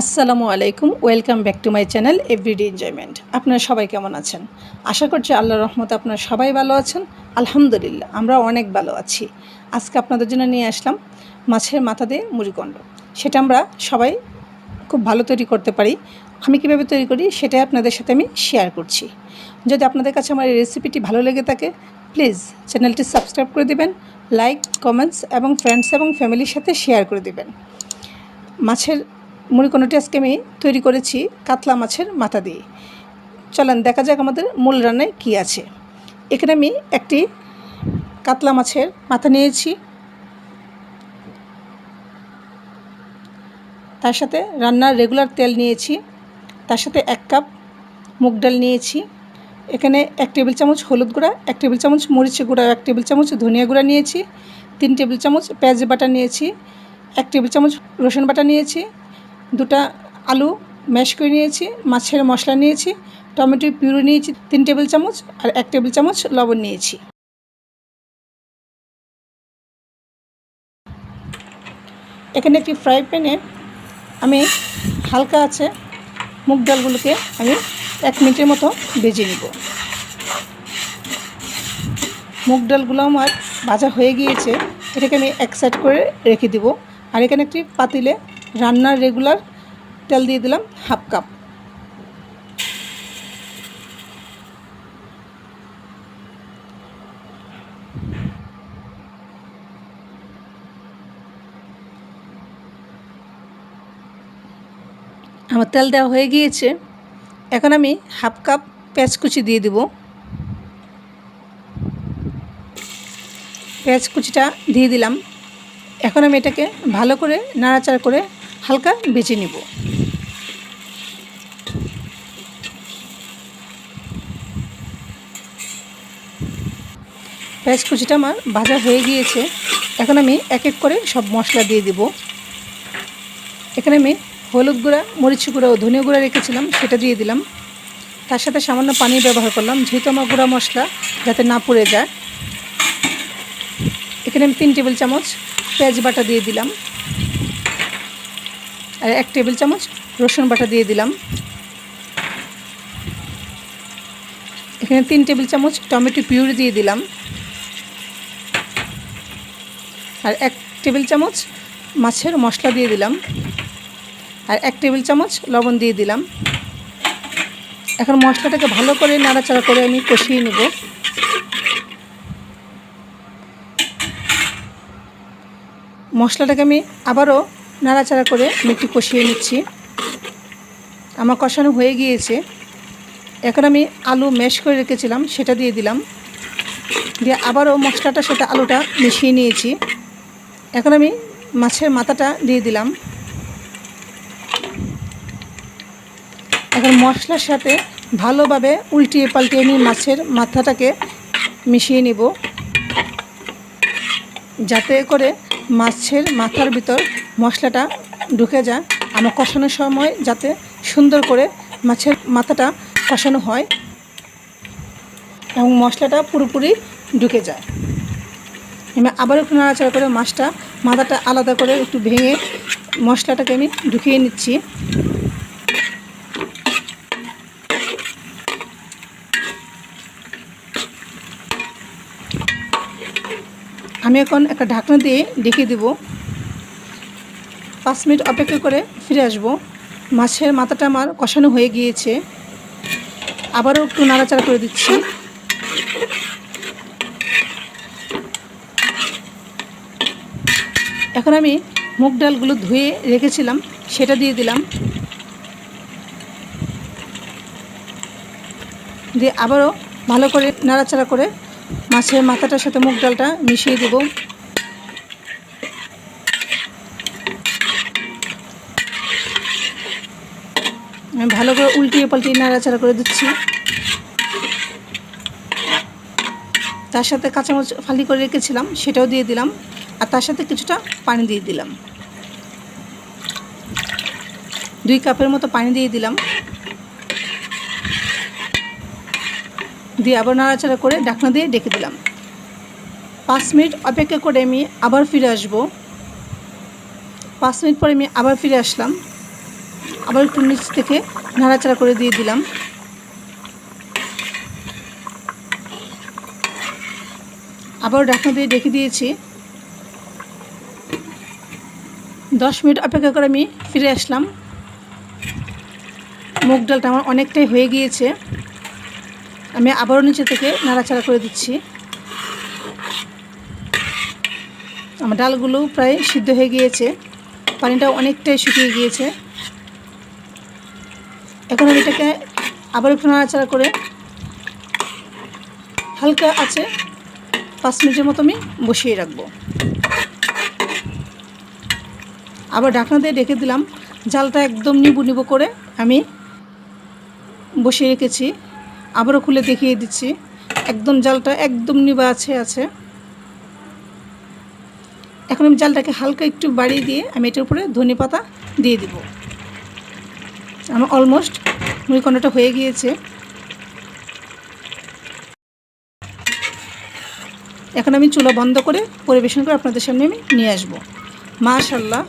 আসসালামু আলাইকুম, welcome back to my channel everyday enjoyment. আপনারা সবাই কেমন আছেন? আশা করছি আল্লাহর রহমতে আপনারা সবাই ভালো আছেন। আলহামদুলিল্লাহ আমরা অনেক ভালো আছি। আজকে আপনাদের জন্য নিয়ে আসলাম মাছের মাথা দিয়ে মুড়িকণ্ড সেটা আমরা সবাই খুব ভালো তৈরি করতে পারি। আমি কীভাবে তৈরি করি সেটাই আপনাদের সাথে আমি শেয়ার করছি। যদি আপনাদের কাছে আমার এই রেসিপিটি ভালো লেগে থাকে প্লিজ চ্যানেলটি সাবস্ক্রাইব করে দিবেন লাইক কমেন্টস এবং ফ্রেন্ডস এবং ফ্যামিলির সাথে শেয়ার করে দিবেন। মাছের মুড়িকোনোটি আজকে আমি তৈরি করেছি কাতলা মাছের মাথা দিয়ে। চলেন, দেখা যাক আমাদের মূল রান্নায় কী আছে। এখানে আমি একটি কাতলা মাছের মাথা নিয়েছি। তার সাথে রান্নার রেগুলার তেল নিয়েছি। তার সাথে এক কাপ মুগ ডাল নিয়েছি। এখানে এক টেবিল চামচ হলুদ গুঁড়া, এক টেবিল চামচ মরিচের গুঁড়া, এক টেবিল চামচ ধনিয়া গুঁড়া নিয়েছি। তিন টেবিল চামচ পেঁয়াজ বাটা নিয়েছি। এক টেবিল চামচ রসুন বাটা নিয়েছি। দুটা আলু ম্যাশ করে নিয়েছি, মাছের মশলা নিয়েছি টমেটো পিউরি নিয়েছি, তিন টেবিল চামচ আর এক টেবিল চামচ লবণ নিয়েছি। এখানে একটি ফ্রাই প্যানে আমি হালকা আছে মুগ ডালগুলোকে আমি এক মিনিটের মতো ভেজে নিব। মুগ ডালগুলো আমার ভাজা হয়ে গিয়েছে, এটাকে আমি এক সাইড করে রেখে দিব। আর এখানে একটি পাতিলে রান্নার রেগুলার তেল দিয়ে দিলাম হাফ কাপ আমার তেল দেওয়া হয়ে গিয়েছে। এখন আমি হাফ কাপ কুচি দিয়ে দিব। কুচিটা দিয়ে দিলাম। এখন আমি এটাকে ভালো করে নাড়াচাড়া করে হালকা বেছে নিব। পেঁয়াজ কুচিটা আমার ভাজা হয়ে গিয়েছে। এখন আমি এক এক করে সব মশলা দিয়ে দিব। এখানে আমি হলুদ গুঁড়া, মরিচ গুঁড়া ও ধনিয়া গুঁড়া রেখেছিলাম, সেটা দিয়ে দিলাম। তার সাথে সামান্য পানি ব্যবহার করলাম, যেহেতু আমার গুঁড়া মশলা যাতে না পুড়ে যায়। এখানে আমি তিন টেবিল চামচ পেঁয়াজ বাটা দিয়ে দিলাম। আর এক টেবিল চামচ রসুন বাটা দিয়ে দিলাম। এখানে তিন টেবিল চামচ টমেটো পিউরি দিয়ে দিলাম। আর এক টেবিল চামচ মাছের মশলা দিয়ে দিলাম। আর এক টেবিল চামচ লবণ দিয়ে দিলাম। এখন মশলাটাকে ভালো করে নাড়াচাড়া করে আমি কষিয়ে নেব। মশলাটাকে আমি আবারও নাড়াচাড়া করে আমি একটু কষিয়ে নিচ্ছি। আমার কষানো হয়ে গিয়েছে। এখন আমি আলু ম্যাশ করে রেখেছিলাম, সেটা দিয়ে দিলাম। দিয়ে আবারও মশলাটার সাথে আলুটা মিশিয়ে নিয়েছি। এখন আমি মাছের মাথাটা দিয়ে দিলাম। এখন মশলার সাথে ভালোভাবে উল্টিয়ে পাল্টিয়ে আমি মাছের মাথাটাকে মিশিয়ে নিব। যাতে করে মাছের মাথার ভিতর মশলাটা ঢুকে যায়। আমার কষানোর সময় যাতে সুন্দর করে মাছের মাথাটা কষানো হয় এবং মশলাটা পুরোপুরি ঢুকে যায়। আমি আবার একটু নাড়াচাড়া করে মাছটা, মাথাটা আলাদা করে একটু ভেঙে মশলাটাকে আমি ঢুকিয়ে নিচ্ছি। আমি এখন একটা ঢাকনা দিয়ে ঢেকে দেব। পাঁচ মিনিট অপেক্ষা করে ফিরে আসব। মাছের মাথাটা আমার কষানো হয়ে গিয়েছে। আবারও একটু নাড়াচাড়া করে দিচ্ছি। এখন আমি মুগ ডালগুলো ধুয়ে রেখেছিলাম, সেটা দিয়ে দিলাম। দিয়ে আবারও ভালো করে নাড়াচাড়া করে মাছের মাথাটার সাথে মুগ ডালটা মিশিয়ে দেব আমি ভালো করে উল্টিয়ে পাল্টিয়ে নাড়াচাড়া করে দিচ্ছি। তার সাথে কাঁচামরিচ ফালি করে রেখেছিলাম, সেটাও দিয়ে দিলাম। আর তার সাথে কিছুটা পানি দিয়ে দিলাম। দুই কাপের মতো পানি দিয়ে দিলাম। দিয়ে আবার নাড়াচাড়া করে ঢাকনা দিয়ে ডেকে দিলাম। পাঁচ মিনিট অপেক্ষা করে আমি আবার ফিরে আসব। পাঁচ মিনিট পরে আমি আবার ফিরে আসলাম। আবার একটু নিচ থেকে নাড়াচাড়া করে দিয়ে দিলাম। আবার ঢাকনা দিয়ে ডেকে দিয়েছি। দশ মিনিট অপেক্ষা করে আমি ফিরে আসলাম। মুগ ডালটা আমার অনেকটাই হয়ে গিয়েছে। আমি আবারও নিচে থেকে নাড়াচাড়া করে দিচ্ছি। আমার ডালগুলো প্রায় সিদ্ধ হয়ে গিয়েছে। পানিটা অনেকটাই শুকিয়ে গিয়েছে। এখন আমি এটাকে আবার একটু নাড়াচাড়া করে হালকা আছে পাঁচ মিনিটের মতো আমি বসিয়ে রাখব। আবার ঢাকনা দিয়ে রেখে দিলাম। জালটা একদম নিবু নিবু করে আমি বসিয়ে রেখেছি। আবারও খুলে দেখিয়ে দিচ্ছি। একদম জালটা একদম নিবা আছে আছে। এখন আমি জালটাকে হালকা একটু বাড়িয়ে দিয়ে আমি এটার উপরে ধনে পাতা দিয়ে দিব। আমার অলমোস্ট মুড়িকন্ডটা হয়ে গিয়েছে। এখন আমি চুলা বন্ধ করে পরিবেশন করে আপনাদের সামনে আমি নিয়ে আসব। মাশাল্লাহ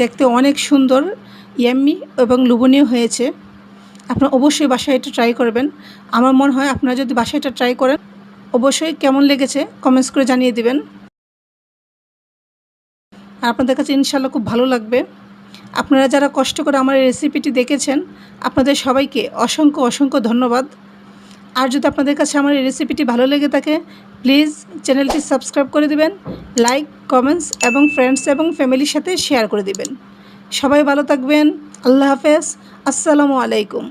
দেখতে অনেক সুন্দর ইয়াম্মি এবং লুবনীয় হয়েছে। আপনারা অবশ্যই বাসায় এটা ট্রাই করবেন। আমার মনে হয় আপনারা যদি বাসায় এটা ট্রাই করেন, অবশ্যই কেমন লেগেছে কমেন্টস করে জানিয়ে দিবেন। আর আপনাদের কাছে ইনশাল্লাহ খুব ভালো লাগবে। আপনারা যারা কষ্ট করে আমার এই রেসিপিটি দেখেছেন, আপনাদের সবাইকে অসংখ্য অসংখ্য ধন্যবাদ। আর যদি আপনাদের কাছে আমার এই রেসিপিটি ভালো লেগে থাকে প্লিজ চ্যানেলটি সাবস্ক্রাইব করে দিবেন লাইক কমেন্টস এবং ফ্রেন্ডস এবং ফ্যামিলির সাথে শেয়ার করে দিবেন। সবাই ভালো থাকবেন, আল্লাহ হাফেজ, আসসালামু আলাইকুম।